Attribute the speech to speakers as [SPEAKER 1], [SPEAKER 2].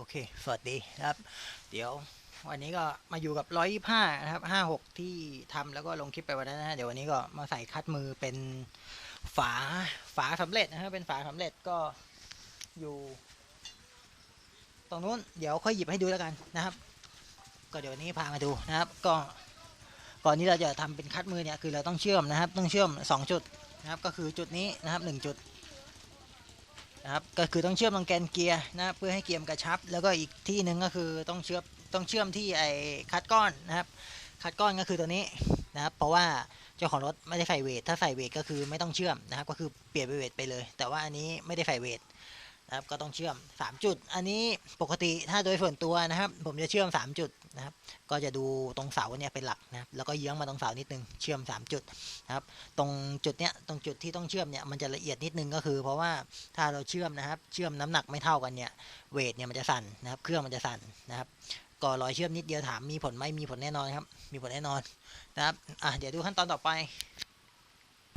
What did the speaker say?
[SPEAKER 1] โอเค สวัสดีนะครับ เดี๋ยววันนี้ก็มาอยู่กับร้อยยี่ห้านะครับห้าหกที่ทำแล้วก็ลงคลิปไปวันนั้นนะฮะเดี๋ยววันนี้ก็มาใส่คัดมือเป็นฝาฝาสำเร็จนะฮะเป็นฝาสำเร็จก็อยู่ ตรงนู้นเดี๋ยวค่อยหยิบให้ดูแล้วกันนะครับ ก็เดี๋ยววันนี้พามาดูนะครับ ก็ก่อนที่เราจะทำเป็นคัดมือเนี่ยคือเราต้องเชื่อมนะครับ ต้องเชื่อมสองจุดนะครับ ก็คือจุดนี้นะครับหนึ่งจุด นะครับก็คือต้องเชื่อมตรงแกนเกียร์นะครับเพื่อให้เกียร์กระชับ แล้วก็อีกที่หนึ่งก็คือต้องเชื่อมต้องเชื่อมที่ไอ้คัดก้อนนะครับ คัดก้อนก็คือตัวนี้นะครับ เพราะว่าเจ้าของรถไม่ได้ใส่เวทถ้าใส่เวทก็คือไม่ต้องเชื่อมนะครับ ก็คือเปลี่ยนไปเวทไปเลย แต่ว่าอันนี้ไม่ได้ใส่เวท นะครับก็ต้องเชื่อม 3 จุด อันนี้ปกติถ้าโดยส่วนตัวนะครับ ผมจะเชื่อม 3 จุดนะครับ ก็จะดูตรงเสาเนี่ยเป็นหลักนะครับแล้วก็เยื้องมาตรงเสานิดนึงเชื่อม 3 จุดนะครับ ตรงจุดเนี้ยตรงจุดที่ต้องเชื่อมเนี่ยมันจะละเอียดนิดนึงก็คือ เพราะว่าถ้าเราเชื่อมนะครับ เชื่อมน้ำหนักไม่เท่ากันเนี่ยเวทเนี่ยมันจะสั่นนะครับ เครื่องมันจะสั่นนะครับก็รอยเชื่อมนิดเดียวถามมีผลไหมมีผลแน่นอนครับ มีผลแน่นอนนะครับอะเดี๋ยวดูขั้นตอนต่อไป